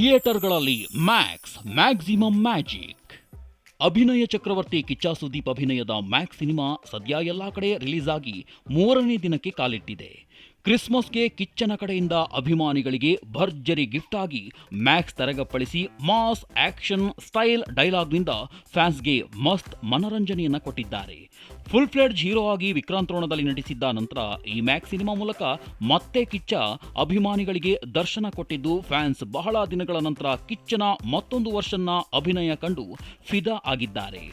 ಥಿಯೇಟರ್ಗಳಲ್ಲಿ Max maximum magic ಅಭಿನಯ ಚಕ್ರವರ್ತಿ ಕಿಚ್ಚಾ ಸುದೀಪ್ ಅಭಿನಯದ Max cinema ಸದ್ಯ ಎಲ್ಲಾ ಕಡೆ ರಿಲೀಸ್ ಆಗಿ ಮೂರನೇ ದಿನಕ್ಕೆ ಕಾಲಿಟ್ಟಿದೆ. ಕ್ರಿಸ್ಮಸ್ಗೆ ಕಿಚ್ಚನ ಕಡೆಯಿಂದ ಅಭಿಮಾನಿಗಳಿಗೆ ಭರ್ಜರಿ ಗಿಫ್ಟ್ ಆಗಿ ಮ್ಯಾಕ್ಸ್ ತರಗಪ್ಪಳಿಸಿ ಮಾಸ್ ಆಕ್ಷನ್ ಸ್ಟೈಲ್ ಡೈಲಾಗ್ನಿಂದ ಫ್ಯಾನ್ಸ್ಗೆ ಮಸ್ತ್ ಮನರಂಜನೆಯನ್ನ ಕೊಟ್ಟಿದ್ದಾರೆ. ಫುಲ್ ಫ್ಲೆಡ್ ಹೀರೋ ಆಗಿ ವಿಕ್ರಾಂತ್ ರೋಣದಲ್ಲಿ ನಟಿಸಿದ್ದ ನಂತರ ಈ ಮ್ಯಾಕ್ಸ್ ಸಿನಿಮಾ ಮೂಲಕ ಮತ್ತೆ ಕಿಚ್ಚ ಅಭಿಮಾನಿಗಳಿಗೆ ದರ್ಶನ ಕೊಟ್ಟಿದ್ದು ಫ್ಯಾನ್ಸ್ ಬಹಳ ದಿನಗಳ ನಂತರ ಕಿಚ್ಚನ ಮತ್ತೊಂದು ವರ್ಷನ್ನ ಅಭಿನಯ ಕಂಡು ಫಿದಾ ಆಗಿದ್ದಾರೆ.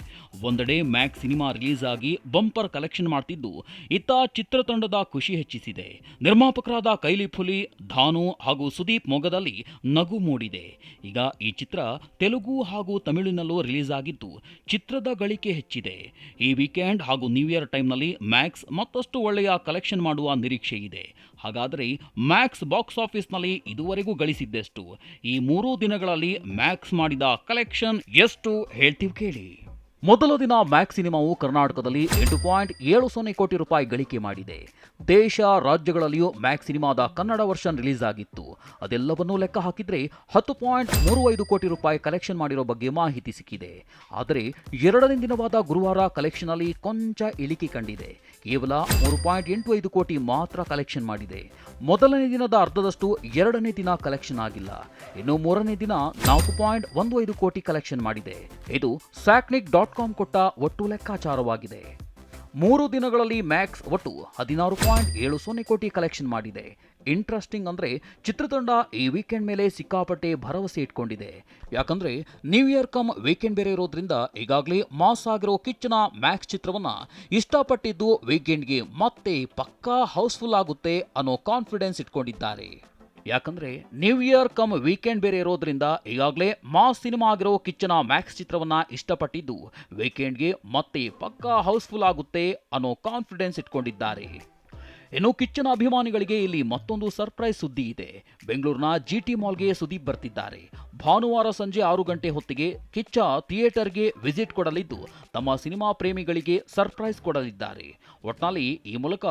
ಒಂದೆಡೆ ಮ್ಯಾಕ್ಸ್ ಸಿನಿಮಾ ರಿಲೀಸ್ ಆಗಿ ಬಂಪರ್ ಕಲೆಕ್ಷನ್ ಮಾಡ್ತಿದ್ದು, ಇತ್ತ ಚಿತ್ರತಂಡದ ಖುಷಿ ಹೆಚ್ಚಿಸಿದೆ. ನಿರ್ಮಾಪಕರಾದ ಕೈಲಿ ಫುಲಿ, ಧಾನು ಹಾಗೂ ಸುದೀಪ್ ಮೊಗದಲ್ಲಿ ನಗು ಮೂಡಿದೆ. ಈಗ ಈ ಚಿತ್ರ ತೆಲುಗು ಹಾಗೂ ತಮಿಳಿನಲ್ಲೂ ರಿಲೀಸ್ ಆಗಿದ್ದು, ಚಿತ್ರದ ಗಳಿಕೆ ಹೆಚ್ಚಿದೆ. ಈ ವೀಕೆಂಡ್ ಹಾಗೂ ನ್ಯೂ ಇಯರ್ ಟೈಮ್ನಲ್ಲಿ ಮ್ಯಾಕ್ಸ್ ಮತ್ತಷ್ಟು ಒಳ್ಳೆಯ ಕಲೆಕ್ಷನ್ ಮಾಡುವ ನಿರೀಕ್ಷೆ ಇದೆ. ಹಾಗಾದರೆ ಮ್ಯಾಕ್ಸ್ ಬಾಕ್ಸ್ ಆಫೀಸ್ನಲ್ಲಿ ಇದುವರೆಗೂ ಗಳಿಸಿದ್ದೆಷ್ಟು? ಈ ಮೂರೂ ದಿನಗಳಲ್ಲಿ ಮ್ಯಾಕ್ಸ್ ಮಾಡಿದ ಕಲೆಕ್ಷನ್ ಎಷ್ಟು? ಹೇಳ್ತೀವಿ ಕೇಳಿ. ಮೊದಲ ದಿನ ಮ್ಯಾಕ್ಸ್ ಸಿನಿಮಾವು ಕರ್ನಾಟಕದಲ್ಲಿ ಎಂಟು ಪಾಯಿಂಟ್ ಏಳು ಸೊನ್ನೆ ಕೋಟಿ ರೂಪಾಯಿ ಗಳಿಕೆ ಮಾಡಿದೆ. ದೇಶ ರಾಜ್ಯಗಳಲ್ಲಿಯೂ ಮ್ಯಾಕ್ಸ್ ಸಿನಿಮಾದ ಕನ್ನಡ ವರ್ಷನ್ ರಿಲೀಸ್ ಆಗಿತ್ತು. ಅದೆಲ್ಲವನ್ನೂ ಲೆಕ್ಕ ಹಾಕಿದ್ರೆ ಹತ್ತು ಪಾಯಿಂಟ್ ಮೂರು ಐದು ಕೋಟಿ ರೂಪಾಯಿ ಕಲೆಕ್ಷನ್ ಮಾಡಿರೋ ಬಗ್ಗೆ ಮಾಹಿತಿ ಸಿಕ್ಕಿದೆ. ಆದರೆ ಎರಡನೇ ದಿನವಾದ ಗುರುವಾರ ಕಲೆಕ್ಷನ್ ಅಲ್ಲಿ ಕೊಂಚ ಇಳಿಕೆ ಕಂಡಿದೆ. ಕೇವಲ ಮೂರು ಪಾಯಿಂಟ್ ಎಂಟು ಐದು ಕೋಟಿ ಮಾತ್ರ ಕಲೆಕ್ಷನ್ ಮಾಡಿದೆ. ಮೊದಲನೇ ದಿನದ ಅರ್ಧದಷ್ಟು ಎರಡನೇ ದಿನ ಕಲೆಕ್ಷನ್ ಆಗಿಲ್ಲ. ಇನ್ನು ಮೂರನೇ ದಿನ ನಾಲ್ಕು ಪಾಯಿಂಟ್ ಒಂದು ಐದು ಕೋಟಿ ಕಲೆಕ್ಷನ್ ಮಾಡಿದೆ. ಇದು ಸ್ಯಾಕ್ನಿಕ್ ಡಾಟ್ ಕಾಮ್ ಕೊಟ್ಟ ಒಟ್ಟು ಲೆಕ್ಕಾಚಾರವಾಗಿದೆ. ಮೂರು ದಿನಗಳಲ್ಲಿ ಮ್ಯಾಕ್ಸ್ ಒಟ್ಟು ಹದಿನಾರು ಪಾಯಿಂಟ್ ಏಳು ಸೊನ್ನೆ ಕೋಟಿ ಕಲೆಕ್ಷನ್ ಮಾಡಿದೆ. ಇಂಟ್ರೆಸ್ಟಿಂಗ್ ಅಂದರೆ ಚಿತ್ರತಂಡ ಈ ವೀಕೆಂಡ್ ಮೇಲೆ ಸಿಕ್ಕಾಪಟ್ಟೆ ಭರವಸೆ ಇಟ್ಕೊಂಡಿದೆ. ಯಾಕಂದರೆ ನ್ಯೂ ಇಯರ್ ಕಮ್ ವೀಕೆಂಡ್ ಬೇರೆ ಇರೋದ್ರಿಂದ ಈಗಾಗಲೇ ಮಾಸ್ ಆಗಿರೋ ಕಿಚ್ಚನ ಮ್ಯಾಕ್ಸ್ ಚಿತ್ರವನ್ನು ಇಷ್ಟಪಟ್ಟಿದ್ದು ವೀಕೆಂಡ್ಗೆ ಮತ್ತೆ ಪಕ್ಕಾ ಹೌಸ್ಫುಲ್ ಆಗುತ್ತೆ ಅನ್ನೋ ಕಾನ್ಫಿಡೆನ್ಸ್ ಇಟ್ಕೊಂಡಿದ್ದಾರೆ. ಯಾಕಂದ್ರೆ ನ್ಯೂ ಇಯರ್ ಕಮ್ ವೀಕೆಂಡ್ ಬೇರೆ ಇರೋದ್ರಿಂದ ಈಗಾಗಲೇ ಮಾಸ್ ಸಿನಿಮಾ ಆಗಿರೋ ಕಿಚ್ಚನ ಮ್ಯಾಕ್ಸ್ ಚಿತ್ರವನ್ನ ಇಷ್ಟಪಟ್ಟಿದ್ದು ವೀಕೆಂಡ್ಗೆ ಮತ್ತೆ ಪಕ್ಕಾ ಹೌಸ್ಫುಲ್ ಆಗುತ್ತೆ ಅನ್ನೋ ಕಾನ್ಫಿಡೆನ್ಸ್ ಇಟ್ಕೊಂಡಿದ್ದಾರೆ. ಇನ್ನು ಕಿಚ್ಚನ ಅಭಿಮಾನಿಗಳಿಗೆ ಇಲ್ಲಿ ಮತ್ತೊಂದು ಸರ್ಪ್ರೈಸ್ ಸುದ್ದಿ ಇದೆ. ಬೆಂಗಳೂರಿನ ಜಿಟಿ ಮಾಲ್ಗೆ ಸುದೀಪ್ ಬರ್ತಿದ್ದಾರೆ. ಭಾನುವಾರ ಸಂಜೆ ಆರು ಗಂಟೆ ಹೊತ್ತಿಗೆ ಕಿಚ್ಚ ಥಿಯೇಟರ್ಗೆ ವಿಸಿಟ್ ಕೊಡಲಿದ್ದು, ತಮ್ಮ ಸಿನಿಮಾ ಪ್ರೇಮಿಗಳಿಗೆ ಸರ್ಪ್ರೈಸ್ ಕೊಡಲಿದ್ದಾರೆ. ಒಟ್ನಲ್ಲಿ ಈ ಮೂಲಕ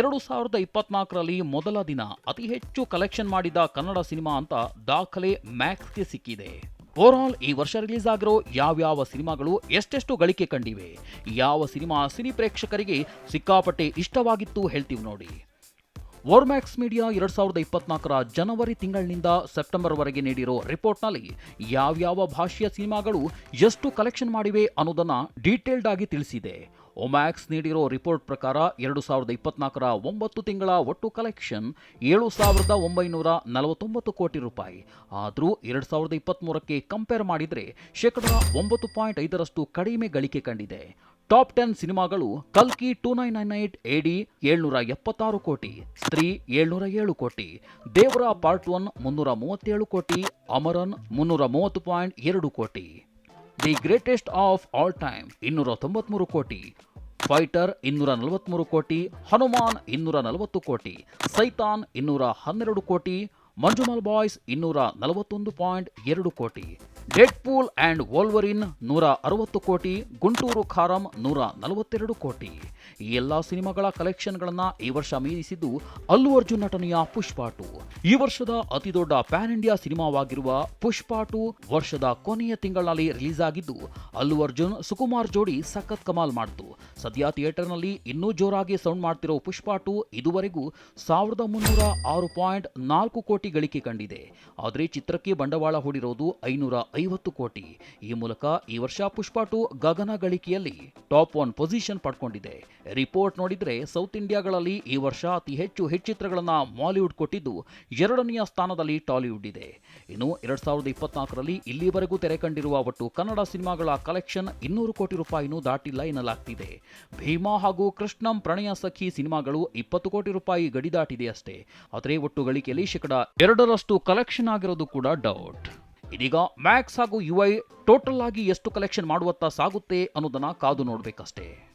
ಎರಡು ಸಾವಿರದ ಇಪ್ಪತ್ನಾಲ್ಕರಲ್ಲಿ ಮೊದಲ ದಿನ ಅತಿ ಹೆಚ್ಚು ಕಲೆಕ್ಷನ್ ಮಾಡಿದ ಕನ್ನಡ ಸಿನಿಮಾ ಅಂತ ದಾಖಲೆ ಮ್ಯಾಕ್ಸ್ಗೆ ಸಿಕ್ಕಿದೆ. ಓವರಾಲ್ ಈ ವರ್ಷ ರಿಲೀಸ್ ಆಗಿರೋ ಯಾವ್ಯಾವ ಸಿನಿಮಾಗಳು ಎಷ್ಟೆಷ್ಟು ಗಳಿಕೆ ಕಂಡಿವೆ? ಯಾವ ಸಿನಿಮಾ ಸಿನಿ ಪ್ರೇಕ್ಷಕರಿಗೆ ಸಿಕ್ಕಾಪಟ್ಟೆ ಇಷ್ಟವಾಗಿತ್ತು ಹೇಳ್ತೀವಿ ನೋಡಿ. ವರ್ಮ್ಯಾಕ್ಸ್ ಮೀಡಿಯಾ ಎರಡ್ ಸಾವಿರದ ಇಪ್ಪತ್ನಾಲ್ಕರ ಜನವರಿ ತಿಂಗಳಿನಿಂದ ಸೆಪ್ಟೆಂಬರ್ವರೆಗೆ ನೀಡಿರೋ ರಿಪೋರ್ಟ್ನಲ್ಲಿ ಯಾವ್ಯಾವ ಭಾಷೆಯ ಸಿನಿಮಾಗಳು ಎಷ್ಟು ಕಲೆಕ್ಷನ್ ಮಾಡಿವೆ ಅನ್ನೋದನ್ನು ಡೀಟೇಲ್ಡ್ ಆಗಿ ತಿಳಿಸಿದೆ. ಒಮ್ಯಾಕ್ಸ್ ನೀಡಿರೋ ರಿಪೋರ್ಟ್ ಪ್ರಕಾರ ಎರಡು ಸಾವಿರದ ಇಪ್ಪತ್ನಾಲ್ಕರ ಒಂಬತ್ತು ತಿಂಗಳ ಒಟ್ಟು ಕಲೆಕ್ಷನ್ ಏಳು ಸಾವಿರದ ಒಂಬೈನೂರ ನಲವತ್ತೊಂಬತ್ತು ಕೋಟಿ ರೂಪಾಯಿ. ಆದರೂ ಎರಡು ಸಾವಿರದ ಇಪ್ಪತ್ತ್ಮೂರಕ್ಕೆ ಕಂಪೇರ್ ಮಾಡಿದರೆ ಶೇಕಡ ಒಂಬತ್ತು ಪಾಯಿಂಟ್ ಐದರಷ್ಟು ಕಡಿಮೆ ಗಳಿಕೆ ಕಂಡಿದೆ. ಟಾಪ್ ಟೆನ್ ಸಿನಿಮಾಗಳು ಕಲ್ಕಿ ಟೂ ನೈನ್ ನೈನ್ ಏಟ್ ಎಡಿ ಏಳ್ನೂರ ಎಪ್ಪತ್ತಾರು ಕೋಟಿ, ಸ್ತ್ರೀ ಏಳ್ನೂರ ಏಳು ಕೋಟಿ, ದೇವರ ಪಾರ್ಟ್ ಒನ್ ಮುನ್ನೂರ ಮೂವತ್ತೇಳು ಕೋಟಿ, ಅಮರನ್ ಮುನ್ನೂರ ಮೂವತ್ತು ಪಾಯಿಂಟ್ ಎರಡು ಕೋಟಿ. The greatest of all time ಇನ್ನೂರ ತೊಂಬತ್ಮೂರು ಕೋಟಿ. ಫೈಟರ್ ಇನ್ನೂರ ನಲವತ್ಮೂರು ಕೋಟಿ, ಹನುಮಾನ್ ಇನ್ನೂರ ನಲವತ್ತು ಕೋಟಿ, ಸೈತಾನ್ ಇನ್ನೂರ ಹನ್ನೆರಡು ಕೋಟಿ ಮಂಜುಮಲ್ ಬಾಯ್ಸ್ ಇನ್ನೂರ ನಲವತ್ತೊಂದು ಪಾಯಿಂಟ್ ಎರಡು ಕೋಟಿ ಡೆಡ್ ಪೂಲ್ ಅಂಡ್ ವೋಲ್ವರಿನ್ ನೂರ ಅರವತ್ತು ಕೋಟಿ, ಗುಂಟೂರು ಖಾರಂ ನೂರ ನಲವತ್ತೆರಡು ಕೋಟಿ. ಈ ಎಲ್ಲಾ ಸಿನಿಮಾಗಳ ಕಲೆಕ್ಷನ್ಗಳನ್ನ ಈ ವರ್ಷ ಮೀರಿಸಿದ್ದು ಅಲ್ಲು ಅರ್ಜುನ್ ನಟನೆಯ ಪುಷ್ಪ ಟು. ಈ ವರ್ಷದ ಅತಿ ದೊಡ್ಡ ಪ್ಯಾನ್ ಇಂಡಿಯಾ ಸಿನಿಮಾವಾಗಿರುವ ಪುಷ್ಪ ಟು ವರ್ಷದ ಕೊನೆಯ ತಿಂಗಳಲ್ಲಿ ರಿಲೀಸ್ ಆಗಿದ್ದು ಅಲ್ಲು ಅರ್ಜುನ್, ಸುಕುಮಾರ್ ಜೋಡಿ ಸಖತ್ ಕಮಾಲ್ ಮಾಡಿತು. ಸದ್ಯ ಥಿಯೇಟರ್ನಲ್ಲಿ ಇನ್ನೂ ಜೋರಾಗಿ ಸೌಂಡ್ ಮಾಡ್ತಿರೋ ಪುಷ್ಪ ಟು ಇದುವರೆಗೂ ಸಾವಿರದ ಮುನ್ನೂರ ಆರು ಪಾಯಿಂಟ್ ನಾಲ್ಕು ಕೋಟಿ ಗಳಿಕೆ ಕಂಡಿದೆ. ಆದರೆ ಚಿತ್ರಕ್ಕೆ ಬಂಡವಾಳ ಹೂಡಿರೋದು ಐನೂರ ಐವತ್ತು ಕೋಟಿ. ಈ ಮೂಲಕ ಈ ವರ್ಷ ಪುಷ್ಪ ಟು ಗಗನ ಗಳಿಕೆಯಲ್ಲಿ ಟಾಪ್ ಒನ್ ಪೊಸಿಷನ್ ಪಡ್ಕೊಂಡಿದೆ. ರಿಪೋರ್ಟ್ ನೋಡಿದ್ರೆ ಸೌತ್ ಇಂಡಿಯಾಗಳಲ್ಲಿ ಈ ವರ್ಷ ಅತಿ ಹೆಚ್ಚು ಹಿಟ್ ಚಿತ್ರಗಳನ್ನು ಮಾಲಿವುಡ್ ಕೊಟ್ಟಿದ್ದು ಎರಡನೆಯ ಸ್ಥಾನದಲ್ಲಿ ಟಾಲಿವುಡ್ ಇದೆ. ಇನ್ನು ಎರಡ್ ಸಾವಿರದ ಇಪ್ಪತ್ನಾಲ್ಕರಲ್ಲಿ ಇಲ್ಲಿವರೆಗೂ ತೆರೆ ಕಂಡಿರುವ ಒಟ್ಟು ಕನ್ನಡ ಸಿನಿಮಾಗಳ ಕಲೆಕ್ಷನ್ ಇನ್ನೂರು ಕೋಟಿ ರೂಪಾಯಿನೂ ದಾಟಿಲ್ಲ ಎನ್ನಲಾಗ್ತಿದೆ. ಭೀಮಾ ಹಾಗೂ ಕೃಷ್ಣಂ ಪ್ರಣಯ ಸಖಿ ಸಿನಿಮಾಗಳು ಇಪ್ಪತ್ತು ಕೋಟಿ ರೂಪಾಯಿ ಗಡಿ ದಾಟಿದೆ ಅಷ್ಟೇ. ಆದರೆ ಒಟ್ಟು ಗಳಿಕೆಯಲ್ಲಿ ಶೇಕಡ ಎರಡರಷ್ಟು ಕಲೆಕ್ಷನ್ ಆಗಿರೋದು ಕೂಡ ಡೌಟ್. ಇದೀಗ ಮ್ಯಾಕ್ಸ್ ಹಾಗೂ ಯುಐ ಟೋಟಲ್ ಆಗಿ ಎಷ್ಟು ಕಲೆಕ್ಷನ್ ಮಾಡುವತ್ತ ಸಾಗುತ್ತೆ ಅನ್ನೋದನ್ನ ಕಾದು ನೋಡ್ಬೇಕಷ್ಟೇ.